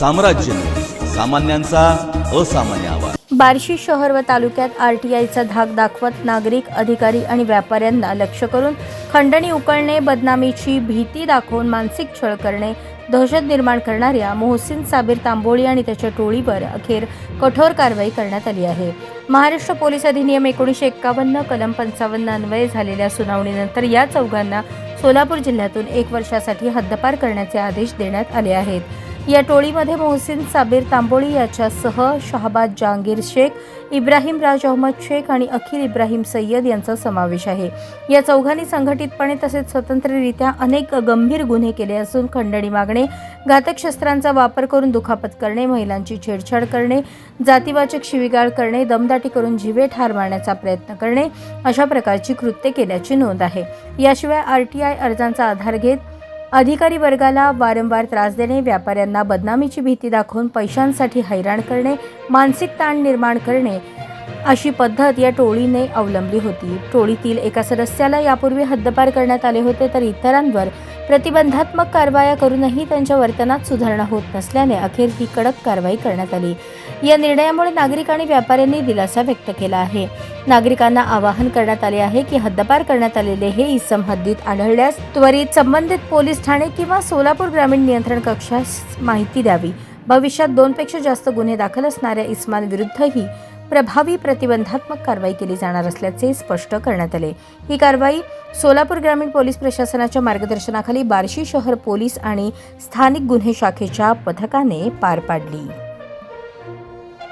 साम्राज्य. सामान्यांचा असामान्य आवाज. बार्शी शहर व तालुक्यात आरटीआयचा धाक दाखवत नागरिक अधिकारी आणि व्यापाऱ्यांना लक्ष करून खंडणी उकळणे बदनामीची भीती दाखवून मानसिक छळ करणे दहशत निर्माण करणाऱ्या मोहसिन साबीर तांबोळी आणि त्याच्या टोळीवर अखेर कठोर कारवाई करण्यात आली आहे. महाराष्ट्र पोलीस अधिनियम एकोणीसशे एक्कावन्न कलम पंचावन्न अन्वये झालेल्या सुनावणीनंतर या चौघांना सोलापूर जिल्ह्यातून एक वर्षासाठी हद्दपार करण्याचे आदेश देण्यात आले आहेत. या टोळीमध्ये मोहसिन साबीर तांबोळी याच्यासह शहाबाद जहांगीर शेख इब्राहिम राज अहमद शेख आणि अखिल इब्राहिम सय्यद यांचा समावेश आहे. या चौघांनी संघटितपणे तसेच स्वतंत्ररित्या अनेक गंभीर गुन्हे केले असून खंडणी मागणे घातक शस्त्रांचा वापर करून दुखापत करणे महिलांची छेडछाड करणे जातीवाचक शिवीगाळ करणे दमदाटी करून जीवे ठार मारण्याचा प्रयत्न करणे अशा प्रकारची कृत्ये केल्याची नोंद आहे. याशिवाय आरटीआय अर्जांचा आधार घेत अधिकारी वर्गाला वारंवार त्रास देणे व्यापाऱ्यांना बदनामीची भीती दाखवून पैशांसाठी हैराण करणे मानसिक ताण निर्माण करणे अशी पद्धत या टोळीने अवलंबली होती. टोळीतील एका सदस्याला यापूर्वी हद्दपार करण्यात आले होते तर इतरांवर प्रतिबंधात्मक कारवाया करूनही त्यांच्या वर्तनात सुधारणा होत नसल्याने अखेर ही कडक कारवाई करण्यात आली. या निर्णयामुळे नागरिक आणि व्यापाऱ्यांनी दिलासा व्यक्त केला आहे. नागरिकांना आवाहन करण्यात आले आहे की हद्दपार करण्यात आलेले हे इसम हद्दीत आढळल्यास त्वरित संबंधित पोलीस ठाणे किंवा सोलापूर ग्रामीण नियंत्रण कक्षास माहिती द्यावी. भविष्यात दोनपेक्षा जास्त गुन्हे दाखल असणाऱ्या इस्मांविरुद्धही प्रभावी प्रतिबंधात्मक कारवाई केली जाणार असल्याचे स्पष्ट करण्यात आले. ही कारवाई सोलापूर ग्रामीण पोलीस प्रशासनाच्या मार्गदर्शनाखाली बार्शी शहर पोलीस आणि स्थानिक गुन्हे शाखेच्या पथकाने पार पाडली.